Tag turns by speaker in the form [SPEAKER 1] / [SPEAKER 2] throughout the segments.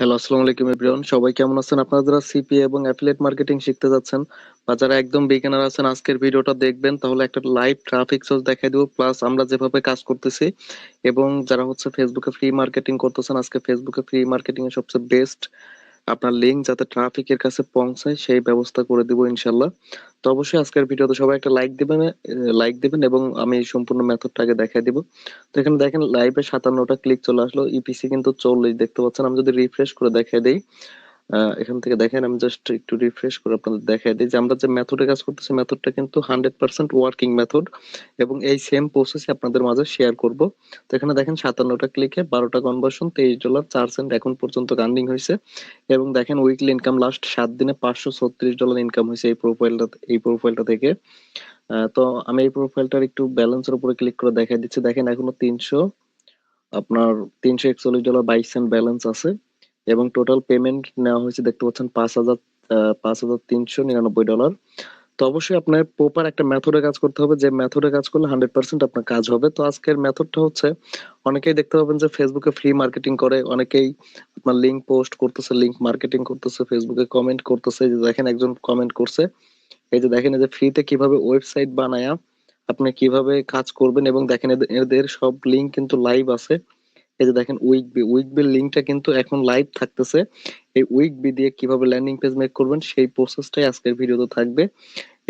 [SPEAKER 1] Hello আসসালামু আলাইকুম everyone সবাই কেমন আছেন? আপনারা যারা সিপি এবং অ্যাফিলিয়েট মার্কেটিং শিখতে যাচ্ছেন বা যারা একদম বিগিনার আছেন, আজকের ভিডিওটা দেখবেন। তাহলে একটা লাইভ ট্রাফিক সোর্স দেখাই দিব। প্লাস আমরা যেভাবে কাজ করতেছি এবং যারা হচ্ছে ফেসবুকে ফ্রি মার্কেটিং করতেছেন, আজকে ফেসবুকে ফ্রি মার্কেটিং এর সবচেয়ে বেস্ট আপনার লিঙ্ক যাতে ট্রাফিকের কাছে পৌঁছায়, সেই ব্যবস্থা করে দিব ইনশাল্লাহ। তো অবশ্যই আজকের ভিডিওতে সবাই একটা লাইক দিবেন লাইক দিবেন এবং আমি সম্পূর্ণ মেথডটা আগে দেখাই দিব। তো এখানে দেখেন লাইভে সাতান্নটা ক্লিক চলে আসলো ইপিসি কিন্তু চল্লিশ, দেখতে পাচ্ছেন? আমি যদি রিফ্রেশ করে দেখাই দিই। এখান থেকে দেখেন, আমি জাস্ট একটু রিফ্রেশ করে আপনাদের দেখাই দিই যে আমরা যে মেথডে কাজ করতেছি মেথডটা কিন্তু হান্ড্রেড পার্সেন্ট ওয়ার্কিং মেথড এবং এই সেম প্রসেসই আপনাদের মাঝে শেয়ার করব। তো এখানে দেখেন, সাতান্নটা ক্লিকে বারোটা কনভার্সন তেইশ ডলার চার সেন্ট এখন পর্যন্ত রানিং হয়েছে এবং দেখেন উইকলি ইনকাম লাস্ট সাত দিনে পাঁচশো ছত্রিশ ডলার ইনকাম হয়েছে এই প্রোফাইলটা এই প্রোফাইলটা থেকে। তো আমি এই প্রোফাইলটার একটু ব্যালেন্সের উপরে ক্লিক করে দেখাই দিচ্ছি। দেখেন, এখনও তিনশো, আপনার তিনশো একচল্লিশ ডলার বাইশ সেন্ট ব্যালেন্স আছে। এবং টোটাল পেমেন্ট নেওয়া হয়েছে, দেখতে পাচ্ছেন পাঁচ হাজার পাঁচ হাজার তিনশো নিরানব্বই ডলার তো অবশ্যই আপনার প্রপার একটা মেথডে কাজ করতে হবে, যে মেথডে কাজ করলে হান্ড্রেড পার্সেন্ট আপনার কাজ হবে। তো আজকের মেথডটা হচ্ছে, অনেকেই দেখতে পাবেন যে ফেসবুকে ফ্রি মার্কেটিং করে, অনেকেই আপনার লিঙ্ক পোস্ট করতেছে লিঙ্ক মার্কেটিং করতেছে ফেসবুকে কমেন্ট করতেছে যে দেখেন একজন কমেন্ট করছে, এই যে দেখেন যে ফ্রিতে কীভাবে ওয়েবসাইট বানায়া আপনি কীভাবে কাজ করবেন এবং দেখেন এদের সব লিঙ্ক কিন্তু লাইভ আছে। এই যে দেখেন উইক বি উইক বি লিঙ্কটা কিন্তু এখন লাইভ থাকতেছে। এই উইক বি দিয়ে কীভাবে ল্যান্ডিং পেজ মেক করবেন, সেই প্রসেসটাই আজকের ভিডিওতে থাকবে।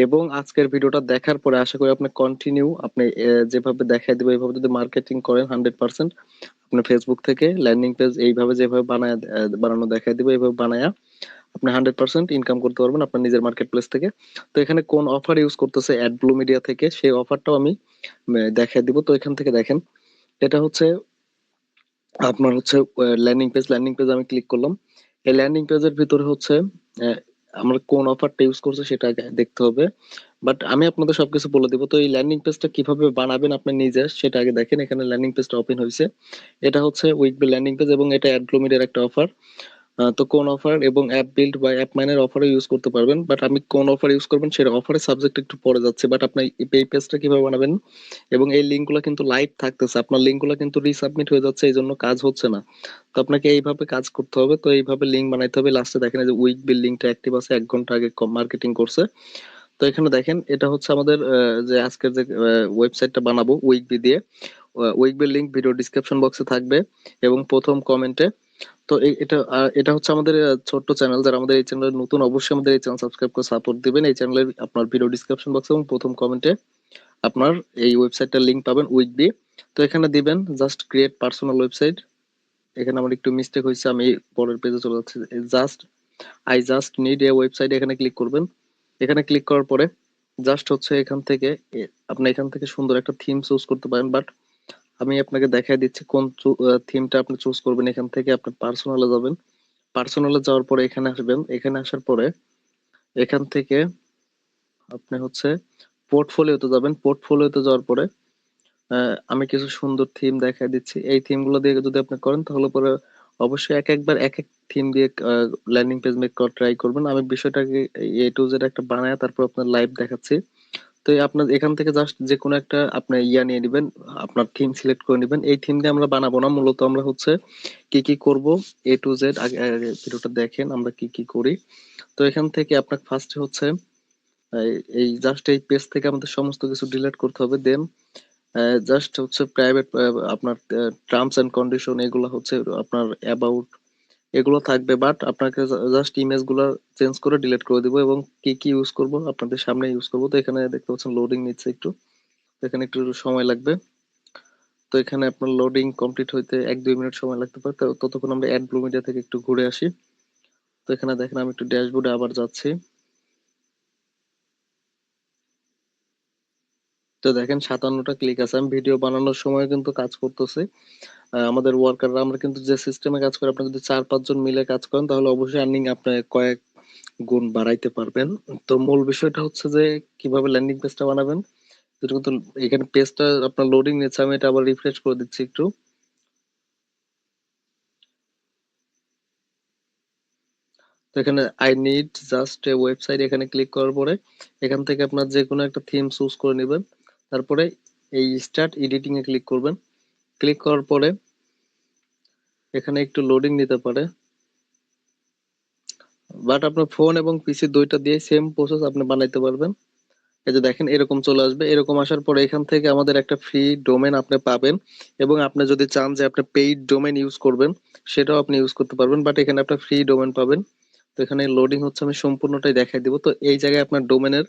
[SPEAKER 1] এবং আজকের ভিডিওটা দেখার পরে আশা করি আপনি কন্টিনিউ আপনি যেভাবে দেখাই দেবে, এইভাবে যদি মার্কেটিং করেন হান্ড্রেড পার্সেন্ট আপনি ফেসবুক থেকে ল্যান্ডিং পেজ এইভাবে যেভাবে বানায় বানানো দেখাই দিবে, এইভাবে বানায়া আপনি হান্ড্রেড পার্সেন্ট ইনকাম করতে পারবেন আপনার নিজের মার্কেট প্লেস থেকে। তো এখানে কোন অফার ইউজ করতেছে অ্যাড ব্লু মিডিয়া থেকে, সেই অফারটাও আমি দেখাই দিব। তো এখান থেকে দেখেন, এটা হচ্ছে আপনার হচ্ছে ল্যান্ডিং পেজ ল্যান্ডিং পেজ আমি ক্লিক করলাম। এই ল্যান্ডিং পেজের ভিতরে হচ্ছে আমরা কোন অফারটা ইউজ করছে সেটা দেখতে হবে। বাট আমি আপনাদের সবকিছু বলে দিব। তো এই ল্যান্ডিং পেজটা কীভাবে বানাবেন আপনি নিজে, সেটা আগে দেখেন। এখানে ল্যান্ডিং পেজটা ওপেন হয়েছে। এটা হচ্ছে উইকবি ল্যান্ডিং পেজ এবং এটা অ্যাডগ্লোমিডের একটা অফার তো কোন অফার এবং অ্যাপ বিল্ড বা অ্যাপ মাইনের অফারও ইউজ করতে পারবেন বাট আমি কোন অফার ইউজ করবেন সেটা অফারের সাবজেক্ট একটু পরে যাচ্ছে বাট আপনি এই পেজটা কীভাবে বানাবেন এবং এই লিঙ্কগুলো কিন্তু লাইভ থাকতেছে, আপনার লিঙ্কগুলো কিন্তু রিসাবমিট হয়ে যাচ্ছে এই জন্য কাজ হচ্ছে না। তো আপনাকে এইভাবে কাজ করতে হবে, তো এইভাবে লিঙ্ক বানাইতে হবে লাস্টে দেখেন যে উইক বিল লিঙ্কটা অ্যাক্টিভ আছে, এক ঘণ্টা আগে মার্কেটিং করছে। তো এখানে দেখেন, এটা হচ্ছে আমাদের যে আজকের যে ওয়েবসাইটটা বানাবো উইক বি দিয়ে Weebly link video description বক্সে থাকবে এবং প্রথম কমেন্টে তো এটা এটা হচ্ছে আমাদের ছোট্ট চ্যানেল যারা আমাদের এই চ্যানেলে নতুন, অবশ্যই আমাদের এই চ্যানেল সাবস্ক্রাইব করে সাপোর্ট দিবেন। এই চ্যানেলের আপনার ভিডিও ডিসক্রিপশন বক্স এবং প্রথম কমেন্টে আপনার এই ওয়েবসাইটটার লিংক পাবেন উইক বি তো এখানে দিবেন জাস্ট ক্রিয়েট পার্সোনাল ওয়েবসাইট এখানে আমার একটু মিস্টেক হয়েছে, আমি পরের পেজে চলে যাচ্ছি। Just I just need a website এখানে ক্লিক করবেন। এখানে ক্লিক করার পরে জাস্ট হচ্ছে এখান থেকে আপনি এখান থেকে সুন্দর একটা থিম চুজ করতে পারেন। বাট আমি আপনাকে দেখাই দিচ্ছি কোন থিমটা আপনি চুজ করবেন। এখান থেকে আপনি পার্সোনালে যাবেন। পার্সোনালে যাওয়ার পরে এখানে আসবেন। এখানে আসার পরে এখান থেকে আপনি হচ্ছে পোর্টফোলিওতে যাবেন। পোর্টফোলিওতে যাওয়ার পরে আমি কিছু সুন্দর থিম দেখাই দিচ্ছি। এই থিমগুলো দিয়ে যদি আপনি করেন, তাহলে পরে অবশ্যই এক একবার এক এক থিম দিয়ে ল্যান্ডিং পেজ মেক করার ট্রাই করবেন। আমি বিষয়টাকে এ টু জেড একটা বানায় তারপর আপনার লাইভ দেখাচ্ছি। তো আপনার এখান থেকে জাস্ট যে কোনো একটা আপনি ইয়া নিয়ে নেবেন, আপনার থিম সিলেক্ট করে নেবেন। এই থিম দিয়ে আমরা বানাবো না, মূলত আমরা হচ্ছে কি কি করব এ টু জেড আগে ভিডিওটা দেখেন আমরা কি কি করি। তো এখান থেকে আপনার ফার্স্ট হচ্ছে, এই জাস্ট এই পেজ থেকে আমাদের সমস্ত কিছু ডিলিট করতে হবে। দেন জাস্ট হচ্ছে প্রাইভেট আপনার টার্মস এন্ড কন্ডিশন এগুলো হচ্ছে আপনার অ্যাবাউট এগুলো থাকবে বাট আপনাকে জাস্ট ইমেজগুলো চেঞ্জ করে ডিলিট করে দিব এবং কি কি ইউজ করব আপনাদের সামনে ইউজ করব। তো এখানে দেখতে পাচ্ছেন লোডিং নিচ্ছে একটু। এখানে একটু সময় লাগবে। তো এখানে আপনার লোডিং কমপ্লিট হইতে এক দুই মিনিট সময় লাগতে পারে। ততক্ষণ আমরা অ্যাড ব্লু মিডিয়া থেকে একটু ঘুরে আসি। তো এখানে দেখেন আমি একটু ড্যাশবোর্ডে আবার যাচ্ছি। তো দেখেন সাতান্নটা ক্লিক আছে। আমি ভিডিও বানানোর সময় কিন্তু কাজ করতেছি। আমাদের ওয়ার্কাররা আমরা কিন্তু যে সিস্টেমে কাজ করি আপনি যদি চার পাঁচজন মিলে কাজ করেন, তাহলে অবশ্যই আর্নিং আপনি কয়েক গুণ বাড়াইতে পারবেন। তো মূল বিষয়টা হচ্ছে যে, কীভাবে ল্যান্ডিং পেজটা বানাবেন? যেটা কিন্তু এখানে পেজটা আপনার লোডিং নিচ্ছে, আমি এটা আবার রিফ্রেশ করে দিচ্ছি একটু। তো এখানে আই নিড জাস্ট ওয়েবসাইট এখানে ক্লিক করার পরে, এখান থেকে আপনার যে কোনো একটা থিম চুজ করে নেবেন। তারপরে এই স্টার্ট এডিটিং এ ক্লিক করবেন। ক্লিক করার পরে এখানে একটু লোডিং নিতে পারে। বাট আপনার ফোন এবং পিসি দুইটা দিয়ে সেম প্রসেস আপনি বানাইতে পারবেন। এই যে দেখেন, এরকম চলে আসবে। এরকম আসার পরে এখান থেকে আমাদের একটা ফ্রি ডোমেন আপনি পাবেন এবং আপনি যদি চান যে আপনি পেইড ডোমেন ইউজ করবেন, সেটাও আপনি ইউজ করতে পারবেন। বাট এখানে আপনি ফ্রি ডোমেন পাবেন। তো এখানে লোডিং হচ্ছে, আমি সম্পূর্ণটাই দেখাই দিব। তো এই জায়গায় আপনার ডোমেনের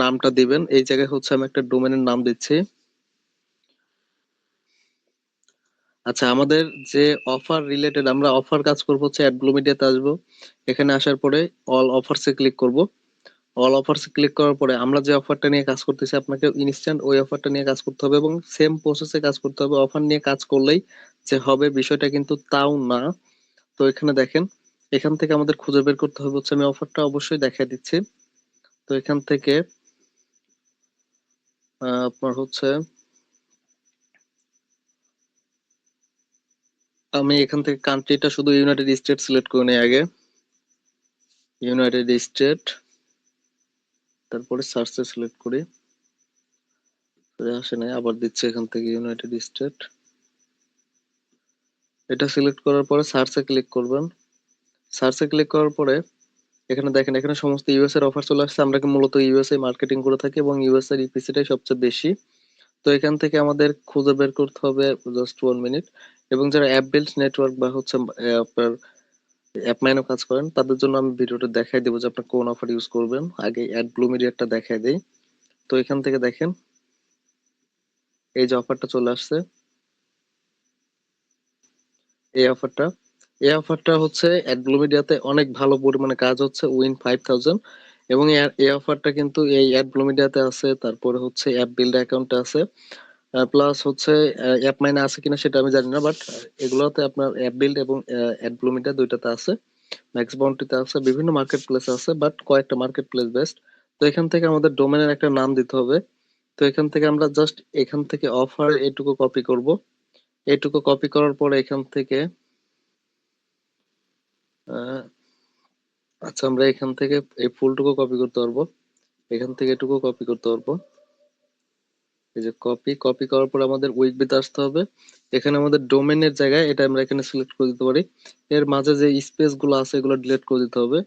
[SPEAKER 1] নামটা দিবেন। এই জায়গায় হচ্ছে আমি একটা ডোমেনের নাম দিচ্ছি। আচ্ছা আমাদের যে অফার রিলেটেড আমরা অফার কাজ করব হচ্ছে অ্যাডব্লু মিডিয়াতে আসব। এখানে আসার পরে অল অফারসে ক্লিক করব। অল অফারসে ক্লিক করার পরে আমরা যে অফারটা নিয়ে কাজ করতেছি, আপনাকে ইনস্ট্যান্ট ওই অফারটা নিয়ে কাজ করতে হবে এবং সেম প্রসেসে কাজ করতে হবে। অফার নিয়ে কাজ করলেই যে হবে বিষয়টা কিন্তু তাও না। তো এখানে দেখেন এখান থেকে আমাদের খুঁজে বের করতে হবে হচ্ছে আমি অফারটা অবশ্যই দেখা দিচ্ছি। তো এখান থেকে আপনার হচ্ছে আমি এখান থেকে কান্ট্রিটা শুধু ইউনাইটেড স্টেট সিলেক্ট করে নিই আগে। ইউনাইটেড স্টেট তারপরে সার্চে সিলেক্ট করি। আসে নাই, আবার দিচ্ছে এখান থেকে ইউনাইটেড স্টেট এটা সিলেক্ট করার পরে সার্চে ক্লিক করবেন। সার্চে ক্লিক করার পরে এখানে দেখেন, এখানে সমস্ত ইউএস এর অফার চলে আসছে। আমরা মূলত ইউএসএ মার্কেটিং করে থাকি এবং ইউএস এর ইপিসিটাই সবচেয়ে বেশি। তো এখান থেকে আমাদের খুঁজে বের করতে হবে জাস্ট ওয়ান মিনিট এবং যারা অ্যাপ বিল্ড নেটওয়ার্ক বা হচ্ছে আপনার অ্যাপ মাইনও কাজ করেন, তাদের জন্য আমি ভিডিওটা দেখাই দেবো যে আপনি কোন অফার ইউজ করবেন। আগে অ্যাড ব্লু মিডিয়াটা দেখাই দেই। তো এখান থেকে দেখেন, এই যে অফারটা চলে আসছে। এই অফারটা এই অফারটা হচ্ছে অ্যাডব্লু মিডিয়াতে অনেক ভালো পরিমাণে কাজ হচ্ছে উইন ফাইভ থাউজেন্ড এবং এই অফারটা কিন্তু এই অ্যাডব্লু মিডিয়াতে আছে, তারপরে হচ্ছে অ্যাপ বিল্ড অ্যাকাউন্টে আছে প্লাস হচ্ছে অ্যাপ মাইনে আছে কিনা সেটা আমি জানি না বাট এগুলোতে আপনার অ্যাপ বিল্ড এবং অ্যাডব্লু মিডিয়া দুইটাতে আছে ম্যাক্স বাউন্টিতে আছে, বিভিন্ন মার্কেট প্লেস আছে বাট কয়েকটা মার্কেট প্লেস বেস্ট তো এখান থেকে আমাদের ডোমেনের একটা নাম দিতে হবে। তো এখান থেকে আমরা জাস্ট এখান থেকে অফার এটুকু কপি করব। এটুকু কপি করার পরে এখান থেকে আচ্ছা আমরা এখান থেকে এই ফুলটুকু কপি করতে পারব। এখান থেকে এটুকু কপি করতে পারব। এই যে কপি কপি করার পর আমাদের উইক বিতে আসতে হবে। এখানে আমাদের ডোমেনের জায়গায় এটা আমরা এখানে সিলেক্ট করে দিতে পারি। এর মাঝে যে স্পেসগুলো আছে, এগুলো ডিলিট করে দিতে হবে।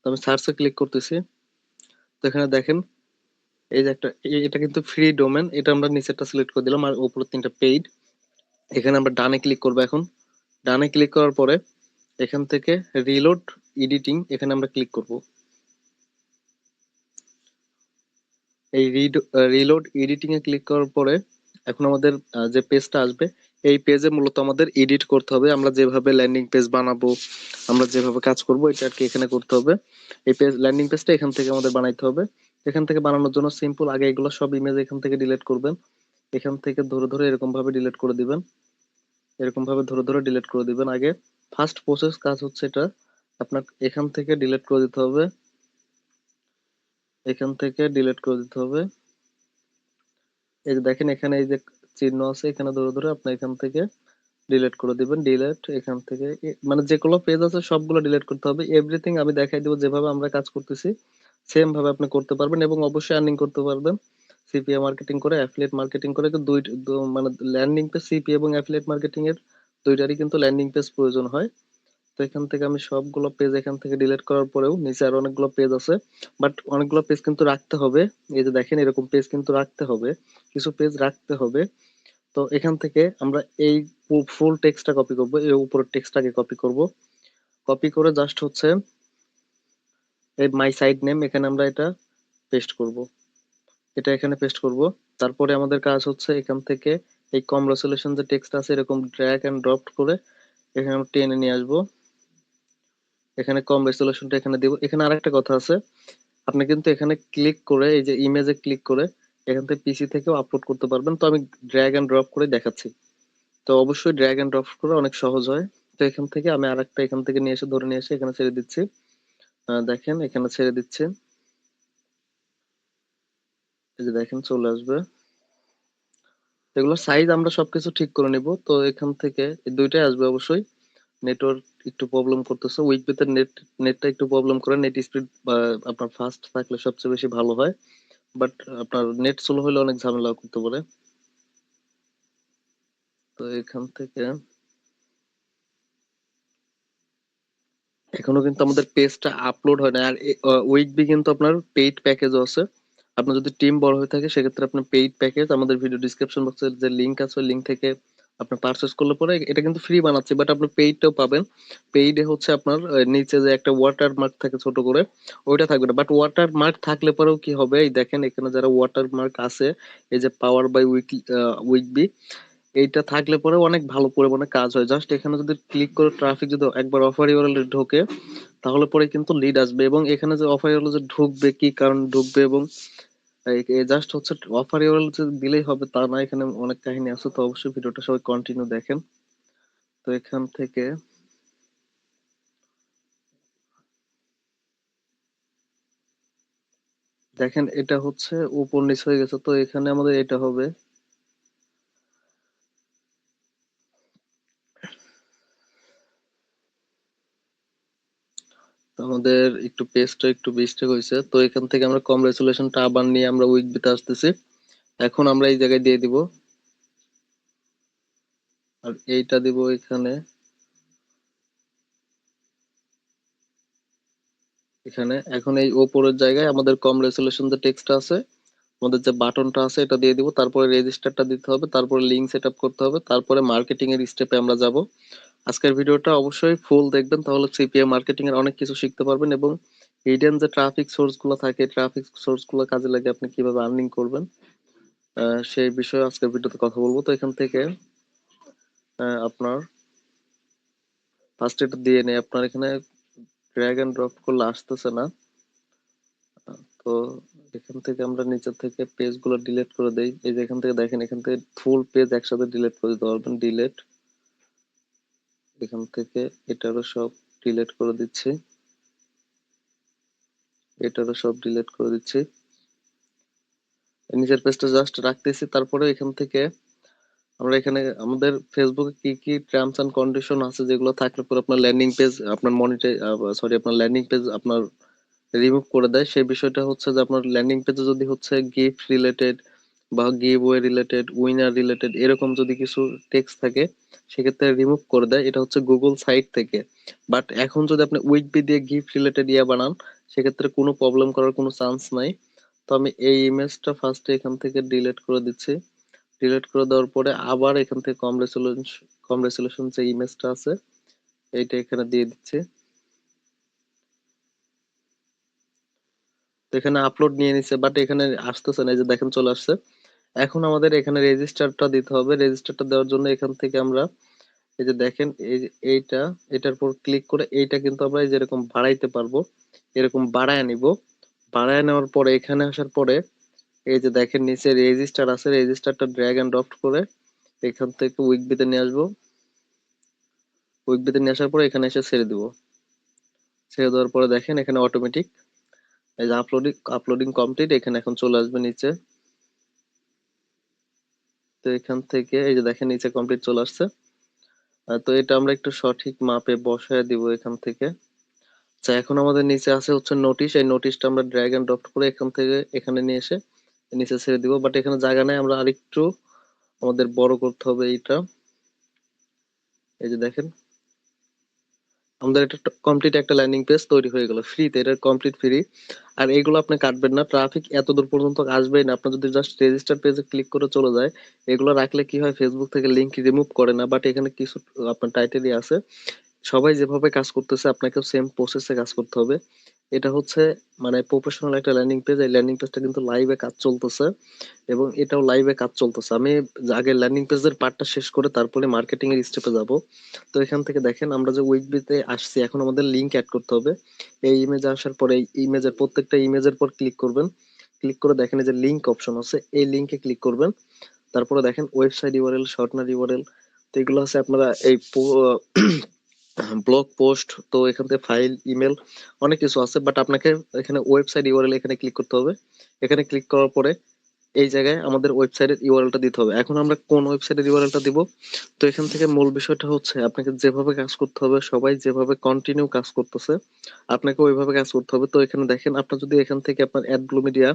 [SPEAKER 1] তো আমি সার্চে ক্লিক করতেছি। তো এখানে দেখেন, এই যে একটা এটা কিন্তু ফ্রি ডোমেন এটা আমরা নিচেরটা সিলেক্ট করে দিলাম, আর উপরের তিনটা পেইড এখানে আমরা ডানে ক্লিক করব এখন। ডানে ক্লিক করার পরে এখান থেকে রিলোড এডিটিং এখানে আমরা ক্লিক করব। এই রিলোড এডিটিং এ ক্লিক করার পরে এখন আমাদের যে পেজটা আসবে, এই পেজে মূলত আমাদের এডিট করতে হবে। আমরা যেভাবে ল্যান্ডিং পেজ বানাবো, আমরা যেভাবে কাজ করব, এটা আর কি এখানে করতে হবে। এই পেজ ল্যান্ডিং পেজটা এখান থেকে আমাদের বানাইতে হবে। এখান থেকে বানানোর জন্য সিম্পল আগে এগুলো সব ইমেজ এখান থেকে ডিলিট করবেন। এখান থেকে ধরে ধরে এরকম ভাবে ডিলিট করে দিবেন। এরকম ভাবে ধরে ধরে ডিলিট করে দিবেন আগে। ফার্স্ট প্রসেস কাজ হচ্ছে এটা। আপনার এখান থেকে ডিলিট করে দিতে হবে। এখান থেকে ডিলিট করে দিতে হবে। এই যে দেখেন, এখানে এই যে চিহ্ন আছে, এখানে ধরে ধরে আপনি এখান থেকে ডিলিট করে দিবেন। ডিলিট এখান থেকে মানে যেগুলো পেজ আছে সবগুলো ডিলিট করতে হবে। এভরিথিং আমি দেখাই দিব যেভাবে আমরা কাজ করতেছি। সেম ভাবে আপনি করতে পারবেন এবং অবশ্যই আর্নিং করতে পারবেন। সিপিএ মার্কেটিং করে অ্যাফিলিয়েট মার্কেটিং করে দুই মানে ল্যান্ডিং পেজ সিপি এবং অ্যাফিলিয়েট মার্কেটিং এর দুইটারই কিন্তু ল্যান্ডিং পেজ প্রয়োজন হয়। তো এখান থেকে আমি সবগুলো পেজ এখান থেকে ডিলিট করার পরেও নিচে আরও অনেকগুলো পেজ আছে। বাট অনেকগুলো পেজ কিন্তু রাখতে হবে। এই যে দেখেন এরকম পেজ কিন্তু রাখতে হবে। কিছু পেজ রাখতে হবে। তো এখান থেকে আমরা এই ফুল টেক্সটটা কপি করব। এই উপরের টেক্সটটাকে কপি করব। কপি করে জাস্ট হচ্ছে এই মাই সাইড নেম এখানে আমরা এটা পেস্ট করব। এটা এখানে পেস্ট করব। তারপরে আমাদের কাজ হচ্ছে এখান থেকে এই কম রেজোলিউশন যে টেক্সট আছে, এরকম ড্র্যাগ এন্ড ড্রপ করে এখানে আমরা টেনে নিয়ে আসব। এখানে কম রেজোলিউশনটা এখানে দিব। এখানে আরেকটা কথা আছে, আপনি কিন্তু এখানে ক্লিক করে, এই যে ইমেজে ক্লিক করে এখান থেকে পিসি থেকেও আপলোড করতে পারবেন। তো আমি ড্র্যাগ এন্ড ড্রপ করে দেখাচ্ছি। তো অবশ্যই ড্র্যাগ এন্ড ড্রপ করে অনেক সহজ হয়। তো এখান থেকে আমি আরেকটা এখান থেকে নিয়ে এসে, ধরে নিয়ে এসে এখানে ছেড়ে দিচ্ছি। দেখেন, এখানে ছেড়ে দিচ্ছি। এই যে দেখেন, চলে আসবে। এগুলো সাইজ আমরা সবকিছু ঠিক করে নিব। তো এখান থেকে দুইটাই আসবে অবশ্যই। নেটওয়ার্ক একটু প্রবলেম করতেছে। উইক ভিতর নেট নেটটা একটু প্রবলেম করে। নেট স্পিড আপনার ফাস্ট থাকলে সবচেয়ে বেশি ভালো হয়। বাট আপনার নেট স্লো হলে অনেক ঝামেলা করতে পারে। তো এখান থেকে এখনও কিন্তু আমাদের পেজটা আপলোড হয় না। আর উইকবি কিন্তু আপনার পেইড প্যাকেজও আছে। আপনার যদি টিম বড় হয়ে থাকে, সেক্ষেত্রে আপনার পেইড প্যাকেজ আমাদের ভিডিও ডিসক্রিপশন বক্সের যে লিঙ্ক আছে, ওই লিঙ্ক থেকে আপনার পারচেস করলে পরে এটা কিন্তু ফ্রি বানাচ্ছে বাট আপনি পেইডটাও পাবেন। পেইডে হচ্ছে আপনার নিচে যে একটা ওয়াটার মার্ক থাকে ছোট করে, ওইটা থাকবে না। বাট ওয়াটার মার্ক থাকলে পরেও কি হবে? এই দেখেন, এখানে যারা ওয়াটার মার্ক আছে, এই যে পাওয়ার বাই উইক উইকবি এইটা থাকলে পরে অনেক ভালো পরিমাণে কাজ হয়। জাস্ট এখানে যদি ক্লিক করে ট্রাফিক যদি একবার অফার ইউআরএল ঢোকে, তাহলে পরে কিন্তু লিড আসবে এবং এখানে যে অফার ইউআরএল যে ঢুকবে, কি কারণ ঢুকবে এবং জাস্ট হচ্ছে অফার ইউআরএল যে দিলেই হবে, তা না, এখানে অনেক কাহিনী আছে, তো অবশ্যই ভিডিওটা সবাই কন্টিনিউ দেখেন। তো এখান থেকে দেখেন, এটা হচ্ছে উপর নিচ হয়ে গেছে, তো এখানে আমাদের এটা হবে। আমাদের একটু পেজটা একটু মিস্টেক হয়েছে। তো এখান থেকে আমরা কম রেজুলেশনটা আবার নিয়ে আমরা উইক বিতে আসতেছি। এখন আমরা এই জায়গায় দিয়ে দিব। আর এইটা দিব এখানে। এখানে। এখন এই ওপরের জায়গায় আমাদের কম রেজুলেশন যে টেক্সটটা আছে, আমাদের যে বাটনটা আছে, এটা দিয়ে দিব। তারপরে রেজিস্টারটা দিতে হবে। তারপরে লিংক সেট করতে হবে। তারপরে মার্কেটিং এর স্টেপে আমরা যাব। আজকের ভিডিওটা অবশ্যই ফুল দেখবেন, তাহলে সিপিএ মার্কেটিং এর অনেক কিছু শিখতে পারবেন এবং হিডেন যে ট্রাফিক সোর্সগুলো থাকে ট্রাফিক সোর্সগুলো কাজে লাগে আপনি কীভাবে আর্নিং করবেন সেই বিষয়ে আজকের ভিডিওতে কথা বলব। তো এখান থেকে আপনার ফার্স্ট এটা দিয়ে নেই আপনার এখানে ড্র্যাগ এন্ড ড্রপ করলে আসতেছে না। তো এখান থেকে আমরা নিচের থেকে পেজগুলো ডিলিট করে দেই। এই যে এখান থেকে দেখেন, এখান থেকে ফুল পেজ একসাথে ডিলিট করে দিতে পারবেন ডিলিট এখান থেকে এটারও সব ডিলিট করে দিচ্ছি। এটারও সব ডিলিট করে দিচ্ছি। নিচের পেজটা জাস্ট রাখতেছি, তারপরে এখান থেকে আমরা এখানে আমাদের ফেসবুকে কি কি টার্মস এন্ড কন্ডিশন আছে যেগুলো থাকলে পরে আপনার ল্যান্ডিং পেজ আপনার মনিটে সরি আপনার ল্যান্ডিং পেজ আপনার রিমুভ করে দেয়। সেই বিষয়টা হচ্ছে যে আপনার ল্যান্ডিং পেজে যদি হচ্ছে গিফট রিলেটেড বা giveaway related winner related এরকম যদি কিছু টেক্সট থাকে, সেক্ষেত্রে রিমুভ করে দেয়। এটা হচ্ছে গুগল সাইট থেকে। বাট এখন যদি আপনি উইকবি দিয়ে গিফট রিলেটেড ইয়া বানান, সেক্ষেত্রে কোনো প্রবলেম করার কোনো চান্স নাই। তো আমি এই ইমেজটা ফার্স্টে এখান থেকে ডিলিট করে দিচ্ছি। ডিলিট করে দেওয়ার পরে আবার এখান থেকে কম রেজলিউশন কম রেজলিউশন যে ইমেজটা আছে, এইটা এখানে দিয়ে দিচ্ছি। এখানে আপলোড নিয়ে নিছে বাট এখানে আসতেছে না, এই যে দেখেন চলে আসছে। এখন আমাদের এখানে রেজিস্টারটা দিতে হবে। রেজিস্টারটা দেওয়ার জন্য এখান থেকে আমরা এই যে দেখেন, এই যে এইটা, এটার উপর ক্লিক করে এইটা কিন্তু আমরা এই যে এরকম বাড়াইতে পারব। এরকম বাড়ায় নিব। বাড়ায় নেওয়ার পরে, এখানে আসার পরে এই যে দেখেন, নিচে রেজিস্টার আছে। রেজিস্টারটা ড্র্যাগ এন্ড ড্রপ করে এখান থেকে উইকবিতে নিয়ে আসব। উইকবিতে নিয়ে আসার পরে এখানে এসে ছেড়ে দিব। ছেড়ে দেওয়ার পরে দেখেন, এখানে অটোমেটিক এই যে আপলোডিং আপলোডিং কমপ্লিট এখানে এখন চলে আসবে নিচে। তো এখান থেকে এই যে দেখেন নিচে কমপ্লিট চলে আসছে। তো এটা আমরা একটু সঠিক মাপে বসায় দিব এখান থেকে। আচ্ছা এখন আমাদের নিচে আছে হচ্ছে নোটিশ এই নোটিশটা আমরা ড্র্যাগ এন্ড ড্রপ করে এখান থেকে এখানে নিয়ে এসে নিচে ছেড়ে দিব। বাট এখানে জায়গা নাই, আমরা আরেকটু আমাদের বড় করতে হবে এইটা। এই যে দেখেন আমাদের একটা কমপ্লিট একটা ল্যান্ডিং পেজ তৈরি হয়ে গেল ফ্রিতে এটা কমপ্লিট ফ্রি আর এগুলো আপনি কাটবেন না ট্রাফিক এত দূর পর্যন্ত আসবেই না আপনি যদি জাস্ট রেজিস্টার পেজে ক্লিক করে চলে যায়, এগুলো রাখলে কি হয় ফেসবুক থেকে লিংক রিমুভ করে না বাট এখানে কিছু, আপনার টাইটেলই আছে। সবাই যেভাবে কাজ করতেছে, আপনাকেও সেম প্রসেসে কাজ করতে হবে। এটা হচ্ছে মানে প্রফেশনাল একটা ল্যান্ডিং পেজ এই ল্যান্ডিং পেজটা কিন্তু লাইভে কাজ চলতেছে এবং এটাও লাইভে কাজ চলতেছে। আমি আগে ল্যান্ডিং পেজের পার্টটা শেষ করে তারপরে মার্কেটিং এর স্টেপে যাব। তো এখান থেকে দেখেন, আমরা যে উইকবিতে আসছি, এখন আমাদের লিংক অ্যাড করতে হবে। এই ইমেজে আসার পরে এই ইমেজের প্রত্যেকটা ইমেজের পর ক্লিক করবেন। ক্লিক করে দেখেন যে লিংক অপশন আছে, এই লিংকে ক্লিক করবেন। তারপরে দেখেন ওয়েবসাইট ইউআরএল শর্টনার ইউআরএল তো এগুলো আছে আপনারা এই ব্লগ পোস্ট তো এখান থেকে ফাইল ইমেল অনেক কিছু আছে বাট আপনাকে এখানে ওয়েবসাইট ইউআরএল এখানে ক্লিক করতে হবে। এখানে ক্লিক করার পরে এই জায়গায় আমাদের ওয়েবসাইটের ইউআরএলটা দিতে হবে। এখন আমরা কোন ওয়েবসাইটের ইউআরএলটা দিব? তো এখান থেকে মূল বিষয়টা হচ্ছে, আপনাকে যেভাবে কাজ করতে হবে, সবাই যেভাবে কন্টিনিউ কাজ করতেছে, আপনাকে ওইভাবে কাজ করতে হবে। তো এখানে দেখেন, আপনার যদি এখান থেকে আপনার অ্যাড ব্লু মিডিয়া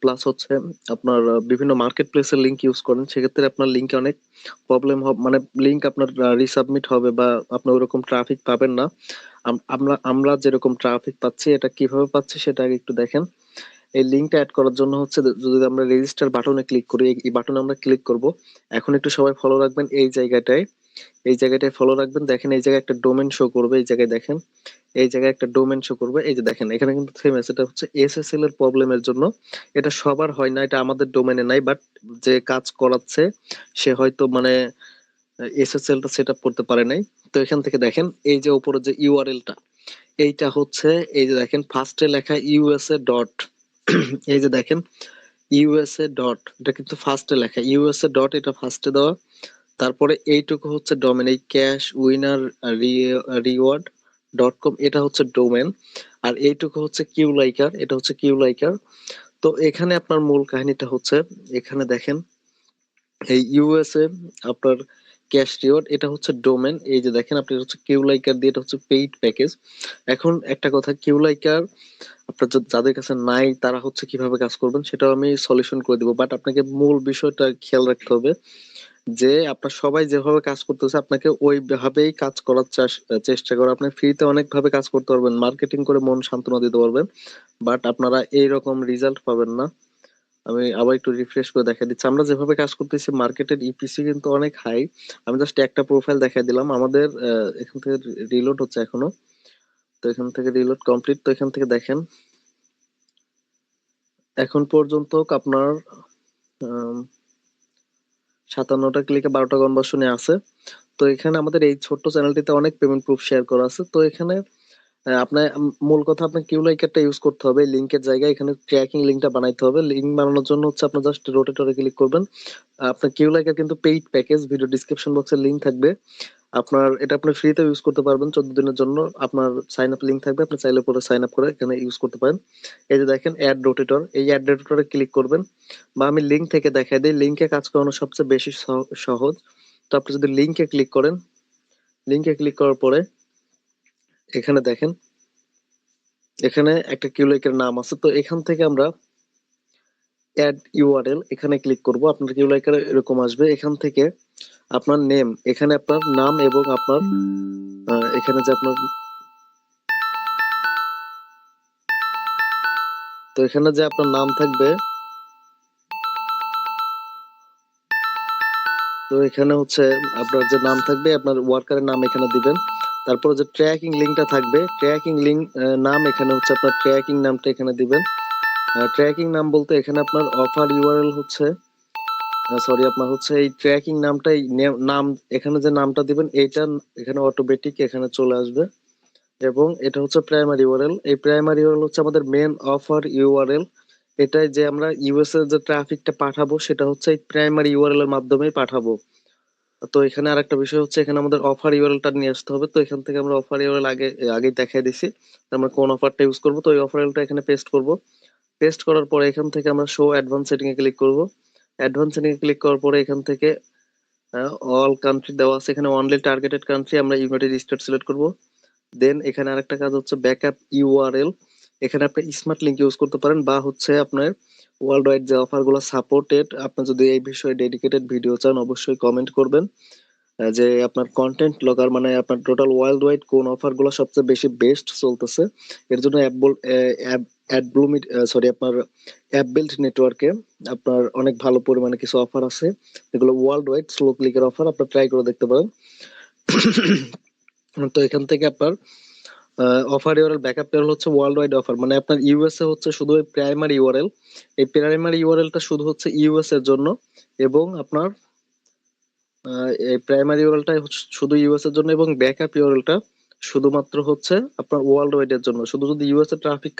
[SPEAKER 1] প্লাস হচ্ছে আপনার বিভিন্ন মার্কেট প্লেসের লিংক ইউজ করেন, সেক্ষেত্রে আপনার লিঙ্কে অনেক প্রবলেম হবে মানে লিংক আপনার রিসাবমিট হবে বা আপনার ওরকম ট্রাফিক পাবেন না। আম- আমরা আমরা যেরকম ট্রাফিক পাচ্ছি, এটা কীভাবে পাচ্ছি সেটা একটু দেখেন। এই লিঙ্কটা অ্যাড করার জন্য হচ্ছে যদি আমরা রেজিস্টার বাটনে ক্লিক করি, এই বাটনে আমরা ক্লিক করব। এখন একটু সবাই ফলো রাখবেন এই জায়গাটায়। এই জায়গাটায় ফলো রাখবেন। দেখেন এই জায়গায় একটা ডোমেন শো করবে, এই জায়গায় দেখেন। এই জায়গায় একটা ডোমেন শো করবে। এই যে দেখেন, এখানে কিন্তু থেমেছে এটা হচ্ছে এসএসএল এর প্রবলেমের জন্য। এটা সবার হয় না, এটা আমাদের ডোমেনে নাই বাট যে কাজ করাচ্ছে, সে হয়তো মানে এসএসএল টা সেট করতে পারে নাই। তো এখান থেকে দেখেন, এই যে উপরে যে ইউআরএল টা, এইটা হচ্ছে, এই যে দেখেন ফার্স্টে লেখা ইউএসএ ডট এই যে দেখেন ইউএসএ ডট এটা কিন্তু ফার্স্টে লেখা। ইউএসএ ডট এটা ফার্স্টে দেওয়া। তারপরে এইটুকু হচ্ছে ডোমেন এই cash winner reward dot com এটা হচ্ছে ডোমেন আর এইটুকু হচ্ছে কিউ লাইকার এটা হচ্ছে কিউ লাইকার তো এখানে আপনার মূল কাহিনীটা হচ্ছে, এখানে দেখেন, এই ইউএসএ আপনার ক্যাশ রিওয়ার্ড এটা হচ্ছে ডোমেন, এই যে দেখেন আপনি হচ্ছে কিউ লাইকার দিয়ে এটা হচ্ছে পেইড প্যাকেজ এখন একটা কথা কিউ লাইকার আপনার যাদের কাছে নাই, তারা হচ্ছে কীভাবে কাজ করবেন সেটাও আমি সলিউশন করে দিব। বাট আপনাকে মূল বিষয়টা খেয়াল রাখতে হবে যে আপনার সবাই যেভাবে কাজ করতেছে, আপনাকে ওইভাবেই কাজ করার চেষ্টা করা। আপনি ফ্রিতে অনেক ভাবে কাজ করতে পারবেন মার্কেটিং করে মন সান্ত্বনা দিতে পারবেন বাট আপনারা এইরকম রেজাল্ট পাবেন না। আমি আবার একটু রিফ্রেশ করে দেখা দিচ্ছি। আমরা যেভাবে কাজ করতেছি মার্কেটের ইপিসি কিন্তু অনেক হাই আমি জাস্ট একটা প্রোফাইল দেখাই দিলাম। আমাদের এখান থেকে রিলোড হচ্ছে এখনও। তো এখান থেকে রিলোড কমপ্লিট তো এখান থেকে দেখেন। এখন পর্যন্ত আপনার সাতান্নটা ক্লিকে বারোটা কনভার্সনে আছে। তো এখানে আমাদের এই ছোট্ট চ্যানেলটিতে অনেক পেমেন্ট প্রুফ শেয়ার করা আছে। তো এখানে আপনার মূল কথা আপনার কিউ লাইকারটা ইউজ করতে হবে। লিংকের জায়গায় এখানে ট্র্যাকিং লিঙ্কটা বানাইতে হবে। লিঙ্ক বানানোর জন্য হচ্ছে আপনার জাস্ট রোটেটরে ক্লিক করবেন। আপনার কিউ লাইকার কিন্তু পেইড প্যাকেজ ভিডিও ডিসক্রিপশন বক্সে লিঙ্ক থাকবে। আপনার, এটা আপনি ফ্রিতে ইউজ করতে পারবেন চোদ্দ দিনের জন্য। আপনার সাইন আপ লিঙ্ক থাকবে, আপনি চাইলে পরে সাইন আপ করে এখানে ইউজ করতে পারেন। এই যে দেখেন অ্যাড রোটেটর এই অ্যাড রোটেটরে ক্লিক করবেন। বা আমি লিঙ্ক থেকে দেখাই দিই। লিঙ্কে কাজ করানো সবচেয়ে বেশি সহ- সহজ। তো আপনি যদি লিঙ্কে ক্লিক করেন লিঙ্কে ক্লিক করার পরে এখানে দেখেন, এখানে একটা কিউলাইকের নাম আছে। তো এখান থেকে আমরা অ্যাড ইউআরএল এখানে ক্লিক করব। আপনার কিউলাইকার এরকম আসবে। এখান থেকে আপনার নেম এখানে আপনার নাম এবং আপনার এখানে যে আপনার তো এখানে যে আপনার নাম থাকবে, তো এখানে হচ্ছে আপনার যে নাম থাকবে, আপনার ওয়ার্কারের নাম এখানে দিবেন। তারপর যে ট্র্যাকিং লিঙ্কটা থাকবে ট্র্যাকিং লিঙ্ক নাম এখানে হচ্ছে আপনার ট্র্যাকিং নামটা এখানে দিবেন। ট্র্যাকিং নাম বলতে এখানে আপনার অফার ইউআরএল হচ্ছে সরি আপনার হচ্ছে এই ট্র্যাকিং নামটাই নাম, এখানে যে নামটা দিবেন, এইটা এখানে অটোমেটিক এখানে চলে আসবে। এবং এটা হচ্ছে প্রাইমারি ইউআরএল এই প্রাইমারি ইউআরএল হচ্ছে আমাদের মেন অফার ইউআরএল এটাই যে আমরা ইউএস যে ট্রাফিকটা পাঠাবো, সেটা হচ্ছে এই প্রাইমারি ইউআরএল এর মাধ্যমেই পাঠাবো। তো এখানে আরেকটা বিষয় হচ্ছে, এখানে আমাদের অফার ইউআরএলটা নিয়ে আসতে হবে। তো এখান থেকে আমরা অফার ইউআরএল আগে আগে দেখাই দিছি আমরা কোন অফারটা ইউজ করব। তো এই অফার ইউআরএলটা এখানে পেস্ট করব। পেস্ট করার পরে এখান থেকে আমরা শো অ্যাডভান্স সেটিং এ ক্লিক করব। অ্যাডভান্স সেটিং এ ক্লিক করার পরে এখান থেকে অল কান্ট্রি দেওয়া আছে। এখানে অনলি টার্গেটেড কান্ট্রি আমরা ইউনাইটেড স্টেট সিলেক্ট করব। দেন এখানে আরেকটা কাজ হচ্ছে ব্যাকআপ ইউআরএল এখানে আপনি স্মার্ট লিংক ইউজ করতে পারেন বা হচ্ছে আপনার ওয়ার্ল্ড ওয়াইড যে অফারগুলো সাপোর্টেড আপনি যদি এই বিষয়ে ডেডিকেটেড ভিডিও চান, অবশ্যই কমেন্ট করবেন। যে আপনার কন্টেন্ট লগার মানে আপনার টোটাল ওয়ার্ল্ড ওয়াইড কোন অফারগুলো সবচেয়ে বেশি বেস্ট চলতেছে। এর জন্য অ্যাড অ্যাডব্লুমিট সরি আপনার অ্যাপ বিল্ড নেটওয়ার্কে আপনার অনেক ভালো পরিমাণে কিছু অফার আছে। এগুলো ওয়ার্ল্ড ওয়াইড স্লো ক্লিকের অফার আপনি ট্রাই করে দেখতে পারেন। তো এখান থেকে আপনার অফার ইউআরএল ব্যাকআপ ইউআরএল হচ্ছে ওয়ার্ল্ড ওয়াইড অফার মানে আপনার ইউএসএ হচ্ছে শুধু এই প্রাইমারি ইউআরএল এই প্রাইমারি ইউআরএলটা শুধু হচ্ছে ইউএস এর জন্য এবং আপনার এই প্রাইমারি ইউআরএলটা শুধু ইউএস এর জন্য এবং ব্যাকআপ ইউআরএলটা শুধুমাত্র হচ্ছে আপনার ওয়ার্ল্ড ওয়াইড এর জন্য। শুধু যদি ইউএস এর ট্রাফিক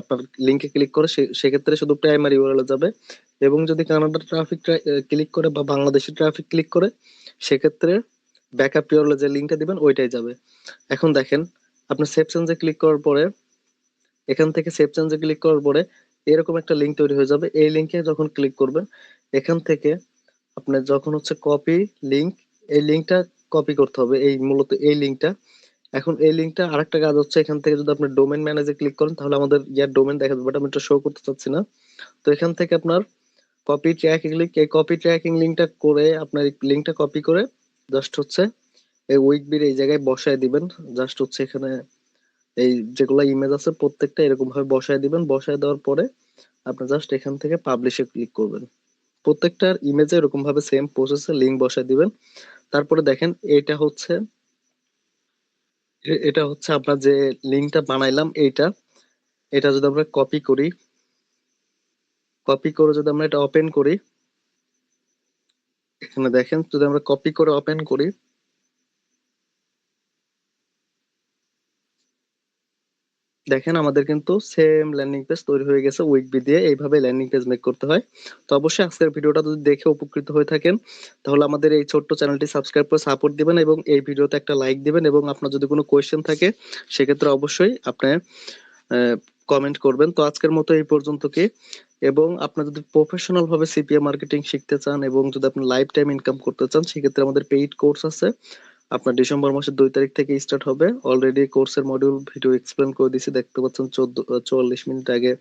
[SPEAKER 1] আপনার লিংকে ক্লিক করে সেক্ষেত্রে শুধু প্রাইমারি ইউআরএল যাবে এবং যদি কানাডার ট্রাফিক ক্লিক করে বা বাংলাদেশের ট্রাফিক ক্লিক করে, সেক্ষেত্রে ব্যাকআপ ইউআরএল যে লিংকটা দিবেন, ওইটাই যাবে। এখন দেখেন আপনি সেভ চেঞ্জে ক্লিক করার পরে, এখান থেকে সেভ চেঞ্জে ক্লিক করার পরে এরকম একটা লিঙ্ক তৈরি হয়ে যাবে। এই লিংকে যখন ক্লিক করবেন এখান থেকে আপনার যখন হচ্ছে কপি লিঙ্ক এই লিঙ্কটা কপি করতে হবে, এই মূলত এই লিঙ্কটা এখন এই লিংকটা আরেকটা কাজ হচ্ছে, এখান থেকে যদি আপনি ডোমেন ম্যানেজে ক্লিক করেন, তাহলে আমাদের ইয়ার ডোমেন দেখা যাবে আমি এটা শো করতে চাচ্ছি না। তো এখান থেকে আপনার কপি ট্র্যাকিং লিংক এই কপি ট্র্যাকিং লিংকটা করে আপনার লিঙ্কটা কপি করে জাস্ট হচ্ছে এই উইক বির এই জায়গায় বসায় দিবেন। জাস্ট হচ্ছে এখানে এই যেগুলো ইমেজ আছে প্রত্যেকটা এরকম ভাবে বসায় দিবেন। বসায় দেওয়ার পরে আপনি জাস্ট এখান থেকে পাবলিশে ক্লিক করবেন। প্রত্যেকটার ইমেজে এরকম ভাবে সেম প্রসেসে লিঙ্ক বসায় দিবেন। তারপরে দেখেন এটা হচ্ছে এটা হচ্ছে আপনার যে লিঙ্কটা বানাইলাম এইটা, এটা যদি আমরা কপি করি কপি করে যদি আমরা এটা ওপেন করি, এখানে দেখেন যদি আমরা কপি করে ওপেন করি দেখেন আমাদের কিন্তু সেম ল্যান্ডিং পেজ তৈরি হয়ে গেছে উইকবি দিয়ে এইভাবে ল্যান্ডিং পেজ মেক করতে হয়। তো অবশ্যই আজকের ভিডিওটা যদি দেখে উপকৃত হয়ে থাকেন, তাহলে আমাদের এই ছোট্ট চ্যানেলটি সাবস্ক্রাইব করে সাপোর্ট দিবেন এবং এই ভিডিওতে একটা লাইক দিবেন এবং আপনার যদি কোনো কোয়েশ্চেন থাকে, সেক্ষেত্রে অবশ্যই আপনি কমেন্ট করবেন। তো আজকের মতো এই পর্যন্ত কি? এবং আপনার যদি প্রফেশনাল ভাবে সিপিএ মার্কেটিং শিখতে চান এবং যদি আপনি লাইফ টাইম ইনকাম করতে চান, সেক্ষেত্রে আমাদের পেইড কোর্স আছে। আপনার ডিসেম্বর মাসের দুই তারিখ থেকে স্টার্ট হবে। অলরেডি কোর্সের মডিউল ভিডিও এক্সপ্লেন করে দিয়েছি। দেখতে পাচ্ছেন চোদ্দ চুয়াল্লিশ মিনিট আগে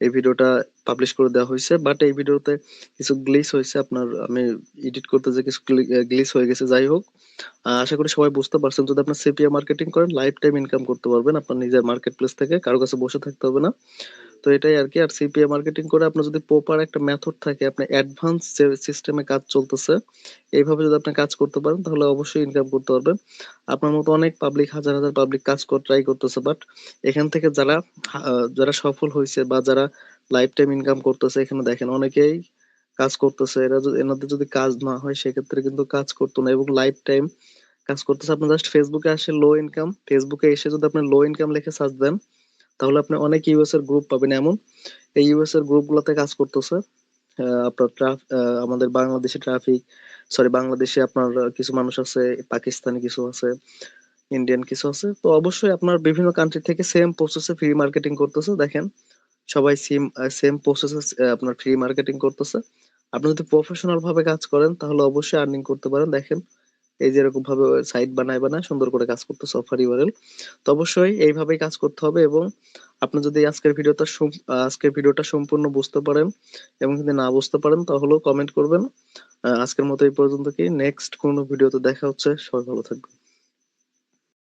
[SPEAKER 1] এই ভিডিওটা পাবলিশ করে দেওয়া হয়েছে। বাট এই ভিডিওতে কিছু গ্লিচ হয়েছে। আপনার আমি এডিট করতে যে কিছু গ্লিচ হয়ে গেছে, যাই হোক। আশা করি সবাই বুঝতে পারছেন। যদি আপনি সিপিএ মার্কেটিং করেন লাইফ টাইম ইনকাম করতে পারবেন। আপনার নিজের মার্কেট প্লেস থেকে কারও কাছে বসে থাকতে হবে না। তো এটাই আর কি আর সিপিএ মার্কেটিং করে আপনার যদি প্রপার একটা মেথড থাকে আপনি অ্যাডভান্স যে সিস্টেমে কাজ চলতেছে, এইভাবে যদি আপনি কাজ করতে পারেন, তাহলে অবশ্যই ইনকাম করতে পারবেন। আপনার মতো অনেক পাবলিক হাজার হাজার পাবলিক কাজ কর ট্রাই করতেছে বাট এখান থেকে যারা যারা সফল হয়েছে বা যারা লাইফ টাইম ইনকাম করতেছে, এখানে দেখেন অনেকেই কাজ করতেছে। এরা যদি, এনাদের যদি কাজ না হয়, সেক্ষেত্রে কিন্তু কাজ করতো না এবং লাইফ টাইম কাজ করতেছে। আপনি জাস্ট ফেসবুকে আসে লো ইনকাম ফেসবুকে এসে যদি আপনি লো ইনকাম লিখে সার্চ দেন তাহলে আপনি অনেক ইউএস এর গ্রুপ পাবেন। এমন, এই ইউএস এর গ্রুপ গুলাতে কাজ করতেছে আপনার আমাদের বাংলাদেশে ট্রাফিক সরি বাংলাদেশে আপনার কিছু মানুষ আছে, পাকিস্তানি কিছু আছে ইন্ডিয়ান কিছু আছে। তো অবশ্যই আপনার বিভিন্ন কান্ট্রি থেকে সেম প্রসেসে ফ্রি মার্কেটিং করতেছে। দেখেন, সবাই সেম সেম প্রসেসে আপনার ফ্রি মার্কেটিং করতেছে। আপনি যদি প্রফেশনাল ভাবে কাজ করেন, তাহলে অবশ্যই আর্নিং করতে পারেন। দেখেন এই যে এরকম ভাবে সাইট বানায় বানায় সুন্দর করে কাজ করতে সফারি ইউআরএল তো অবশ্যই এইভাবেই কাজ করতে হবে এবং আপনি যদি আজকের ভিডিওটা আজকের ভিডিওটা সম্পূর্ণ বুঝতে পারেন এবং যদি না বুঝতে পারেন তাহলেও কমেন্ট করবেন। আজকের মতো এই পর্যন্ত কি। নেক্সট কোনো ভিডিওতে দেখা হচ্ছে। সবাই ভালো থাকবেন।